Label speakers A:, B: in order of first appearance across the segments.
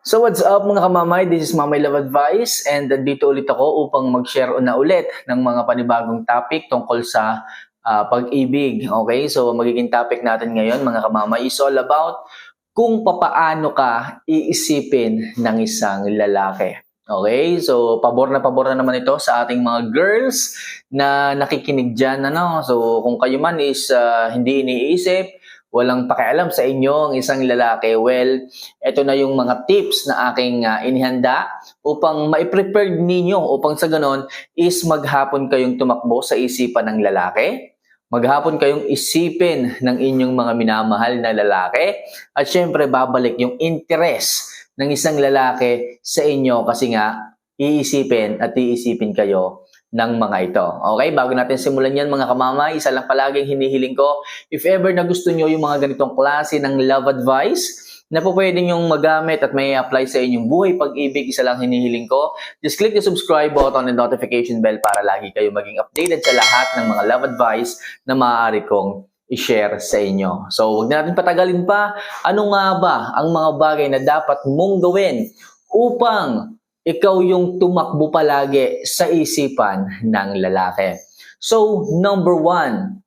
A: So what's up mga kamamay? This is Mamay Love Advice and dito ulit ako upang mag-share na ulit ng mga panibagong topic tungkol sa ah, pag-ibig. Okay? So magiging topic natin ngayon mga kamamay is all about kung papaano ka iisipin ng isang lalaki. Okay? So pabor na pabor na naman ito sa ating mga girls na nakikinig dyan. Ano? So kung kayo man is ah, hindi iniisip, walang pakialam sa inyo ang isang lalaki, well, ito na yung mga tips na aking ah, inihanda upang ma-prepare ninyo upang sa ganon is maghapon kayong tumakbo sa isipan ng lalaki, maghapon kayong isipin ng inyong mga minamahal na lalaki, at syempre babalik yung interest ng isang lalaki sa inyo kasi nga iisipin at iisipin kayo ng mga ito. Okay, bago natin simulan yan mga kamamay, isa lang palaging hinihiling ko, if ever na gusto nyo yung mga ganitong klase ng love advice, na po pwede nyong magamit at may apply sa inyong buhay pag-ibig, isa lang hinihiling ko, just click the subscribe button and notification bell para lagi kayo maging updated sa lahat ng mga love advice na maaari kong i-share sa inyo. So, huwag na natin patagalin pa. Ano nga ba ang mga bagay na dapat mong gawin upang ikaw yung tumakbo palagi sa isipan ng lalaki. So, number one,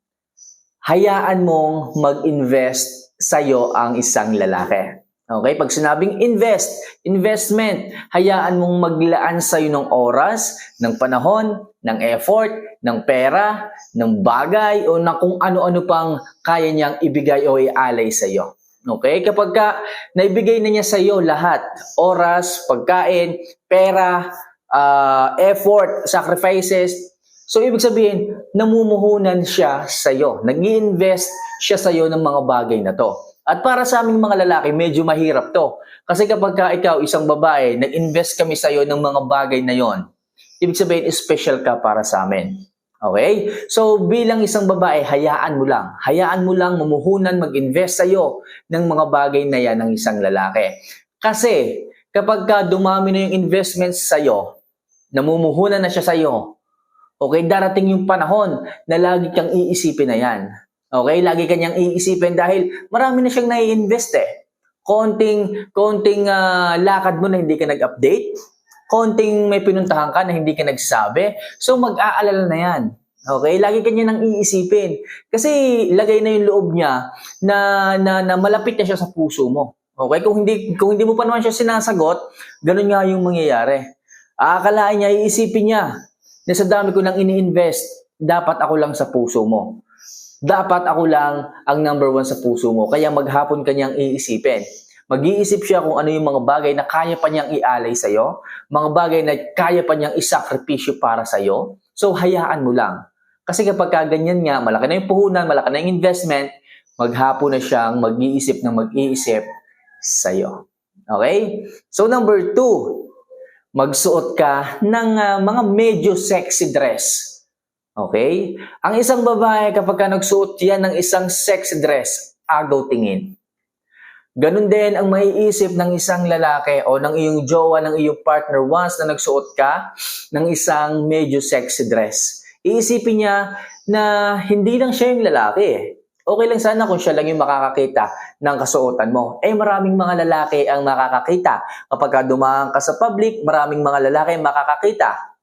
A: hayaan mong mag-invest sa'yo ang isang lalaki. Okay? Pag sinabing invest, investment, hayaan mong maglaan sa'yo ng oras, ng panahon, ng effort, ng pera, ng bagay, o na kung ano-ano pang kaya niyang ibigay o ialay sa'yo. Okay? Kapag ka naibigay na niya sa iyo lahat, oras, pagkain, pera, ah, effort, sacrifices, so ibig sabihin, namumuhunan siya sa iyo. nag invest siya sa iyo ng mga bagay na to. At para sa aming mga lalaki, medyo mahirap to. Kasi kapag ka ikaw, isang babae, nag-invest kami sa iyo ng mga bagay na yon, ibig sabihin, special ka para sa amin. Okay? So, bilang isang babae, hayaan mo lang. Hayaan mo lang mumuhunan, mag-invest sa'yo ng mga bagay na yan ng isang lalaki. Kasi, kapag ka dumami na yung investments sa'yo, namumuhunan na siya sa'yo, okay, darating yung panahon na lagi kang iisipin na yan. Okay, lagi kanyang iisipin dahil marami na siyang nai-invest eh. Konting, konting ah, lakad mo na hindi ka nag-update, konting may pinuntahan ka na hindi ka nagsabi, so mag-aalala na yan. Okay? Lagi kanya nang iisipin. Kasi lagay na yung loob niya na, na, na malapit na siya sa puso mo. Okay? Kung hindi, kung hindi mo pa naman siya sinasagot, ganun nga yung mangyayari. Aakalain niya, iisipin niya na sa dami ko nang ini-invest, dapat ako lang sa puso mo. Dapat ako lang ang number one sa puso mo. Kaya maghapon kanyang iisipin. Mag-iisip siya kung ano yung mga bagay na kaya pa niyang ialay sa'yo, mga bagay na kaya pa niyang isakripisyo para sa'yo. So, hayaan mo lang. Kasi kapag ka ganyan nga, malaki na yung puhunan, malaki na yung investment, maghapon na siyang mag-iisip ng mag-iisip sa'yo. Okay? So, number two, magsuot ka ng ah, mga medyo sexy dress. Okay? Ang isang babae, kapag ka nagsuot yan ng isang sexy dress, agaw tingin. Ganon din ang maiisip ng isang lalaki o ng iyong jowa, ng iyong partner once na nagsuot ka ng isang medyo sexy dress. Iisipin niya na hindi lang siya yung lalaki eh. Okay lang sana kung siya lang yung makakakita ng kasuotan mo. Eh maraming mga lalaki ang makakakita. Kapag ka dumaan ka sa public, maraming mga lalaki makakakita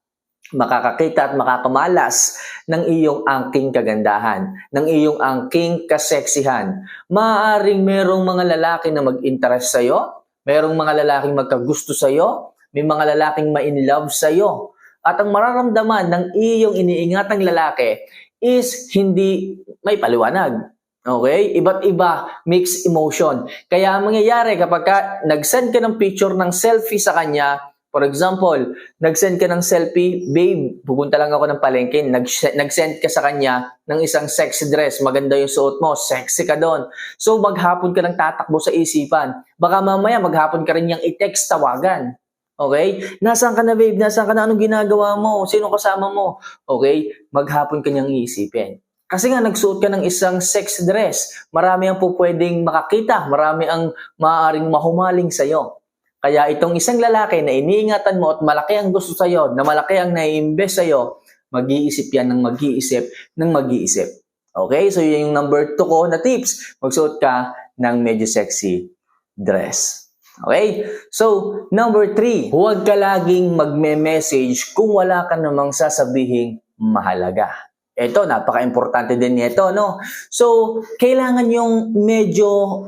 A: makakakita at makakamalas ng iyong angking kagandahan, ng iyong angking kaseksihan. Maaaring merong mga lalaki na mag-interest sa'yo, merong mga lalaking magkagusto sa'yo, may mga lalaking ma-in-love sa'yo. At ang mararamdaman ng iyong iniingatang lalaki is hindi may paliwanag. Okay? Iba't iba, mixed emotion. Kaya ang mangyayari kapag ka, nag-send ka ng picture ng selfie sa kanya, For example, nag-send ka ng selfie, babe, pupunta lang ako ng palengke, nag- nag-send ka sa kanya ng isang sexy dress, maganda yung suot mo, sexy ka doon. So maghapon ka lang tatakbo sa isipan. Baka mamaya maghapon ka rin niyang i-text tawagan. Okay? Nasaan ka na babe? Nasaan ka na? Anong ginagawa mo? Sino kasama mo? Okay? Maghapon ka niyang iisipin. Kasi nga nagsuot ka ng isang sex dress, marami ang po makakita, marami ang maaaring mahumaling sa'yo. Kaya itong isang lalaki na iniingatan mo at malaki ang gusto sa'yo, na malaki ang nai-invest sa'yo, mag-iisip yan ng mag-iisip ng mag-iisip. Okay? So yun yung number 2 ko na tips. Magsuot ka ng medyo sexy dress. Okay? So, number three, huwag ka laging magme-message kung wala ka namang sasabihing mahalaga. Ito, napaka-importante din nito, no? So, kailangan yung medyo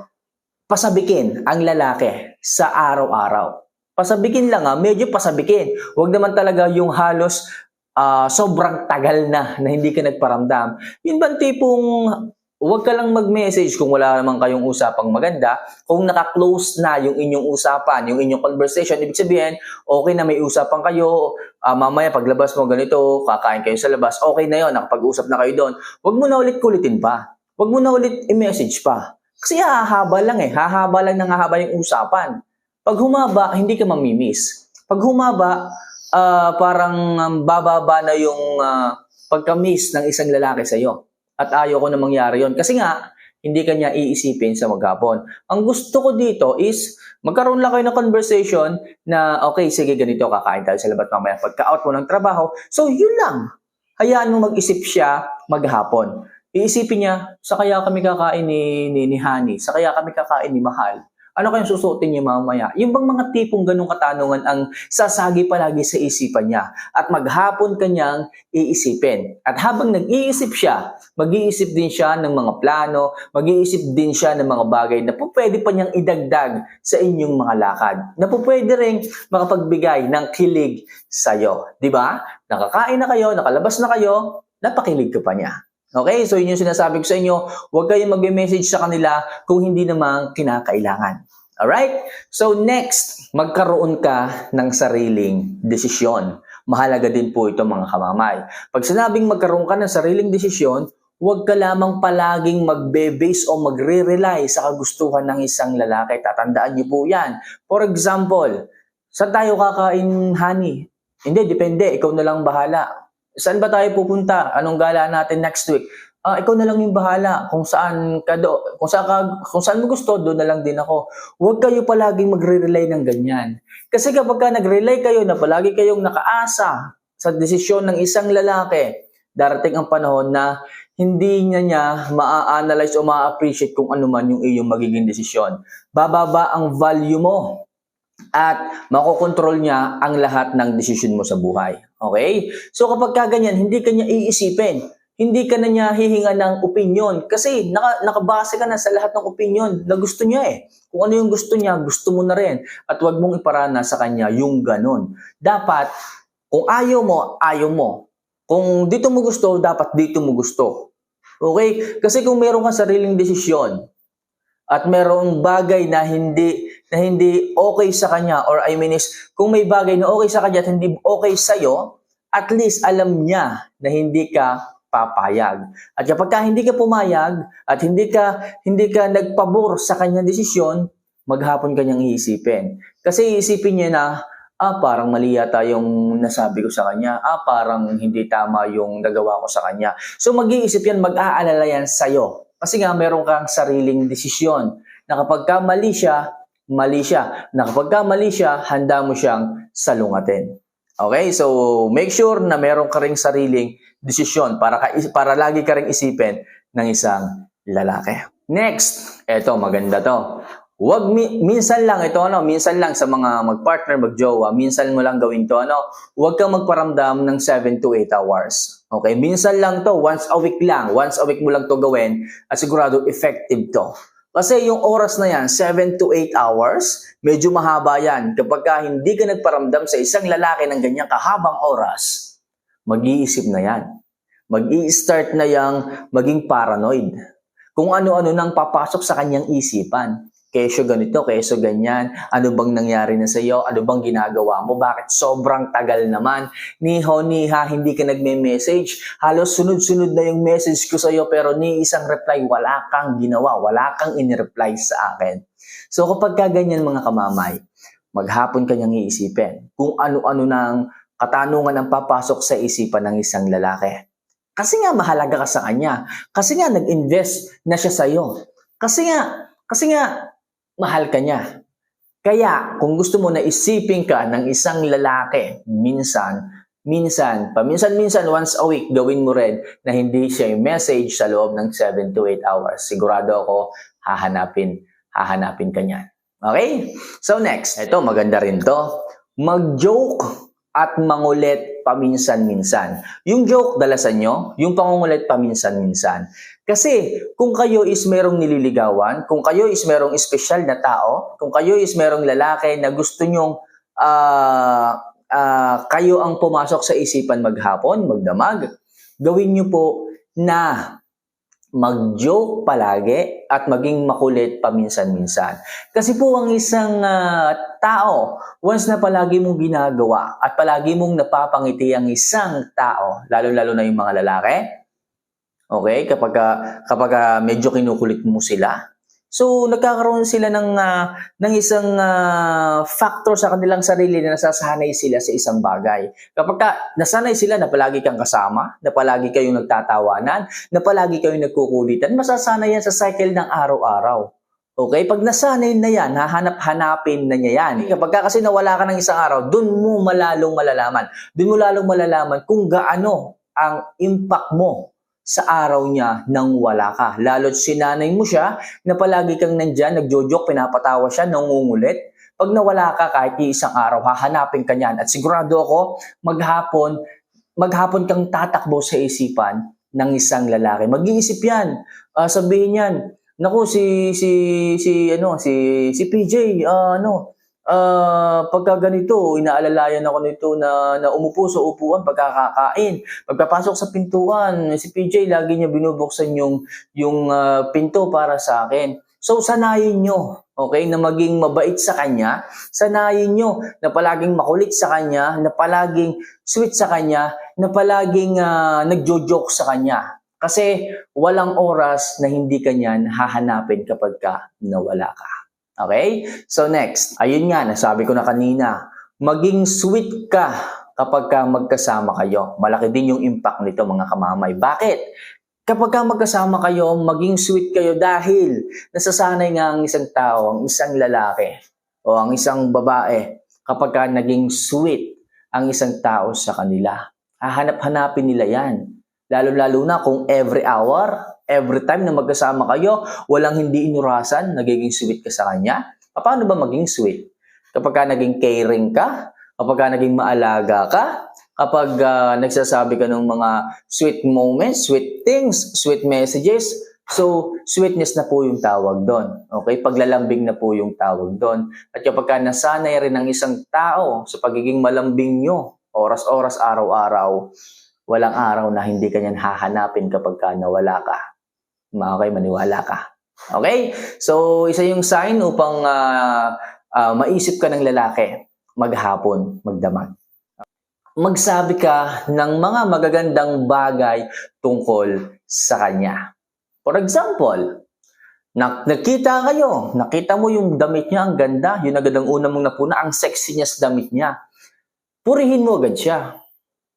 A: pasabikin ang lalaki sa araw-araw. Pasabikin lang ah, medyo pasabikin. Huwag naman talaga yung halos ah, sobrang tagal na na hindi ka nagparamdam. Yun bang tipong huwag ka lang mag-message kung wala naman kayong usapang maganda. Kung naka-close na yung inyong usapan, yung inyong conversation, ibig sabihin, okay na may usapan kayo, ah, mamaya paglabas mo ganito, kakain kayo sa labas, okay na yon nakapag-usap na kayo doon. Huwag mo na ulit kulitin pa. Huwag mo na ulit i-message pa. Kasi hahaba lang eh. Hahaba lang ng hahaba yung usapan. Pag humaba, hindi ka mamimiss. Pag humaba, ah, parang um, bababa na yung ah, pagka-miss ng isang lalaki sa'yo. At ayaw ko na mangyari yon Kasi nga, hindi ka niya iisipin sa maghapon. Ang gusto ko dito is, magkaroon lang kayo ng conversation na, okay, sige, ganito, kakain tayo sa labat mamaya pagka-out mo ng trabaho. So, yun lang. Hayaan mo mag-isip siya maghapon. Iisipin niya, sa kaya kami kakain ni, ni, ni Honey, sa kaya kami kakain ni Mahal. Ano kayang susuotin niya mamaya? Yung bang mga tipong ganong katanungan ang sasagi palagi sa isipan niya at maghapon kanyang iisipin. At habang nag-iisip siya, mag-iisip din siya ng mga plano, mag-iisip din siya ng mga bagay na po pwede pa niyang idagdag sa inyong mga lakad. Na po pwede rin makapagbigay ng kilig sa'yo. Ba? Nakakain na kayo, nakalabas na kayo, napakilig ka pa niya. Okay, so yun yung sinasabi ko sa inyo, huwag kayong mag-message sa kanila kung hindi naman kinakailangan. Alright? So next, magkaroon ka ng sariling desisyon. Mahalaga din po ito mga kamamay. Pag sinabing magkaroon ka ng sariling desisyon, huwag ka lamang palaging magbe-base o magre-rely sa kagustuhan ng isang lalaki. Tatandaan niyo po yan. For example, saan tayo kakain, honey? Hindi, depende. Ikaw na lang bahala. Saan ba tayo pupunta? Anong gala natin next week? Ah, ikaw na lang yung bahala kung saan ka do, kung saan ka, kung saan mo gusto, doon na lang din ako. Huwag kayo palaging magre-rely ng ganyan. Kasi kapag ka nag-rely kayo na palagi kayong nakaasa sa desisyon ng isang lalaki, darating ang panahon na hindi niya niya maa-analyze o maa-appreciate kung ano man yung iyong magiging desisyon. Bababa ang value mo at makokontrol niya ang lahat ng desisyon mo sa buhay. Okay? So kapag ka ganyan, hindi ka niya iisipin. Hindi ka na niya hihinga ng opinion kasi naka, nakabase ka na sa lahat ng opinion na gusto niya eh. Kung ano yung gusto niya, gusto mo na rin. At huwag mong iparana sa kanya yung ganun. Dapat, kung ayaw mo, ayaw mo. Kung dito mo gusto, dapat dito mo gusto. Okay? Kasi kung meron kang sariling desisyon, at merong bagay na hindi na hindi okay sa kanya or I mean is kung may bagay na okay sa kanya at hindi okay sa iyo, at least alam niya na hindi ka papayag. At kapag ka hindi ka pumayag at hindi ka hindi ka nagpabor sa kanyang desisyon, maghapon kanyang iisipin. Kasi iisipin niya na ah parang mali yata yung nasabi ko sa kanya. Ah parang hindi tama yung nagawa ko sa kanya. So mag-iisip yan, mag-aalala yan sa'yo. Kasi nga meron kang sariling desisyon na kapag ka mali siya, mali siya. Na kapag ka mali siya, handa mo siyang salungatin. Okay? So, make sure na meron ka ring sariling desisyon para, ka, para lagi ka ring isipin ng isang lalaki. Next, eto maganda to. Wag mi- minsan lang ito ano, minsan lang sa mga magpartner, magjowa, minsan mo lang gawin to ano. Huwag kang magparamdam ng 7 to 8 hours. Okay, minsan lang to, once a week lang, once a week mo lang to gawin at sigurado effective to. Kasi yung oras na yan, 7 to 8 hours, medyo mahaba yan. Kapag ka hindi ka nagparamdam sa isang lalaki ng ganyang kahabang oras, mag-iisip na yan. Mag-i-start na yang maging paranoid. Kung ano-ano nang papasok sa kanyang isipan. Kesyo ganito, kesyo ganyan. Ano bang nangyari na sa iyo? Ano bang ginagawa mo? Bakit sobrang tagal naman? Niho, niha, hindi ka nagme-message. Halos sunod-sunod na yung message ko sa iyo pero ni isang reply, wala kang ginawa. Wala kang in-reply sa akin. So kapag ka ganyan mga kamamay, maghapon kanyang iisipin kung ano-ano ng katanungan ang papasok sa isipan ng isang lalaki. Kasi nga mahalaga ka sa kanya. Kasi nga nag-invest na siya sa iyo. Kasi nga, kasi nga mahal ka niya. Kaya kung gusto mo na isipin ka ng isang lalaki, minsan, minsan, paminsan-minsan, once a week, gawin mo rin na hindi siya yung message sa loob ng 7 to 8 hours. Sigurado ako, hahanapin, hahanapin ka niyan. Okay? So next, ito maganda rin to. Mag-joke at mangulit paminsan-minsan. Yung joke dalasan nyo, yung pangungulit paminsan-minsan. Kasi kung kayo is merong nililigawan, kung kayo is merong espesyal na tao, kung kayo is merong lalaki na gusto nyong ah, ah, kayo ang pumasok sa isipan maghapon, magdamag, gawin nyo po na mag-joke palagi at maging makulit paminsan-minsan. Kasi po ang isang ah, tao, once na palagi mong ginagawa at palagi mong napapangiti ang isang tao, lalo-lalo na yung mga lalaki, okay, kapag, ah, kapag ah, medyo kinukulit mo sila, so nagkakaroon sila ng, ah, ng isang ah, factor sa kanilang sarili na nasasanay sila sa isang bagay. Kapag ka, nasanay sila na palagi kang kasama, na palagi kayong nagtatawanan, na palagi kayong nagkukulitan, masasanay yan sa cycle ng araw-araw. Okay? Pag nasanay na yan, hahanap-hanapin na niya yan. Kapag ka kasi nawala ka ng isang araw, dun mo malalong malalaman. Dun mo lalong malalaman kung gaano ang impact mo sa araw niya nang wala ka. Lalo't sinanay mo siya na palagi kang nandyan, nagjojoke, pinapatawa siya, nangungulit. Pag nawala ka kahit isang araw, hahanapin ka niyan. At sigurado ako, maghapon, maghapon kang tatakbo sa isipan ng isang lalaki. Mag-iisip yan. Ah, sabihin yan, Naku, si si si ano, si si PJ, ah, ano, ah, pagka ganito, inaalalayan ako nito na, na umupo sa upuan pagkakakain. Pagpapasok sa pintuan, si PJ lagi niya binubuksan yung yung ah, pinto para sa akin. So sanayin nyo, okay, na maging mabait sa kanya. Sanayin nyo na palaging makulit sa kanya, na palaging sweet sa kanya, na palaging ah, nagjo-joke sa kanya. Kasi walang oras na hindi ka niyan hahanapin kapag ka nawala ka. Okay? So next, ayun nga, nasabi ko na kanina, maging sweet ka kapag ka magkasama kayo. Malaki din yung impact nito mga kamamay. Bakit? Kapag ka magkasama kayo, maging sweet kayo dahil nasasanay nga ang isang tao, ang isang lalaki, o ang isang babae, kapag ka naging sweet ang isang tao sa kanila. Hahanap-hanapin nila yan. Lalo-lalo na kung every hour, every time na magkasama kayo, walang hindi inurasan, nagiging sweet ka sa kanya. Paano ba maging sweet? Kapag ka naging caring ka, kapag ka naging maalaga ka, kapag ah, nagsasabi ka ng mga sweet moments, sweet things, sweet messages, so sweetness na po yung tawag doon. Okay? Paglalambing na po yung tawag doon. At kapag ka nasanay rin ng isang tao sa pagiging malambing nyo, oras-oras, araw-araw, walang araw na hindi ka hahanapin kapag ka nawala ka. Okay, maniwala ka. Okay? So, isa yung sign upang ah, ah, maisip ka ng lalaki maghapon, magdamag. Magsabi ka ng mga magagandang bagay tungkol sa kanya. For example, nak nakita kayo, nakita mo yung damit niya, ang ganda, yun agad ang una mong napuna, ang sexy niya sa damit niya. Purihin mo agad siya.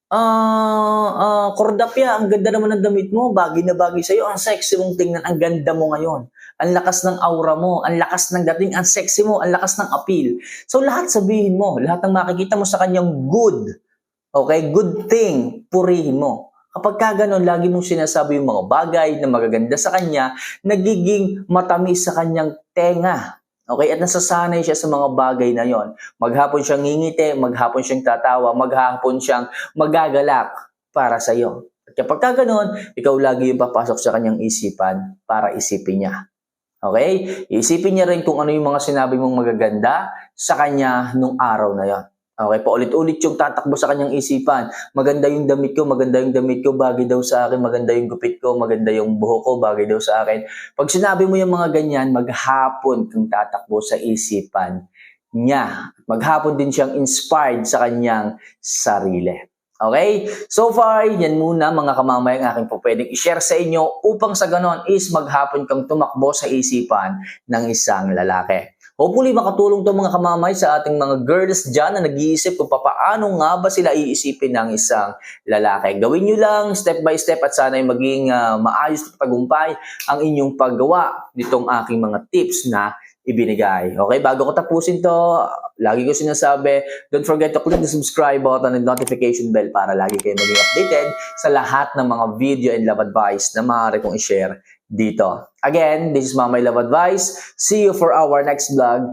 A: Ah, ah, Cordapia, ang ganda naman ng damit mo, bagay na bagay sa'yo, ang sexy mong tingnan, ang ganda mo ngayon. Ang lakas ng aura mo, ang lakas ng dating, ang sexy mo, ang lakas ng appeal. So lahat sabihin mo, lahat ng makikita mo sa kanyang good, okay, good thing, purihin mo. Kapag ka ganun, lagi mong sinasabi yung mga bagay na magaganda sa kanya, nagiging matamis sa kanyang tenga. Okay? At nasasanay siya sa mga bagay na yon. Maghapon siyang ngingiti, maghapon siyang tatawa, maghapon siyang magagalak para sa iyo. At kapag ka ganun, ikaw lagi yung papasok sa kanyang isipan para isipin niya. Okay? Isipin niya rin kung ano yung mga sinabi mong magaganda sa kanya nung araw na yon. Okay, paulit-ulit yung tatakbo sa kanyang isipan. Maganda yung damit ko, maganda yung damit ko, bagay daw sa akin, maganda yung gupit ko, maganda yung buhok ko, bagay daw sa akin. Pag sinabi mo yung mga ganyan, maghapon kang tatakbo sa isipan niya. Maghapon din siyang inspired sa kanyang sarili. Okay? So far, yan muna mga kamamay ang aking po pwedeng i-share sa inyo upang sa ganon is maghapon kang tumakbo sa isipan ng isang lalaki. Hopefully makatulong to mga kamamay sa ating mga girls dyan na nag-iisip kung paano nga ba sila iisipin ng isang lalaki. Gawin nyo lang step by step at sana'y maging ah, maayos at tagumpay ang inyong paggawa nitong aking mga tips na ibinigay. Okay, bago ko tapusin to, lagi ko sinasabi, don't forget to click the subscribe button and notification bell para lagi kayo maging updated sa lahat ng mga video and love advice na maaari kong i-share dito. Again, this is Mamay Love Advice. See you for our next vlog.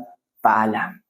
A: Paalam.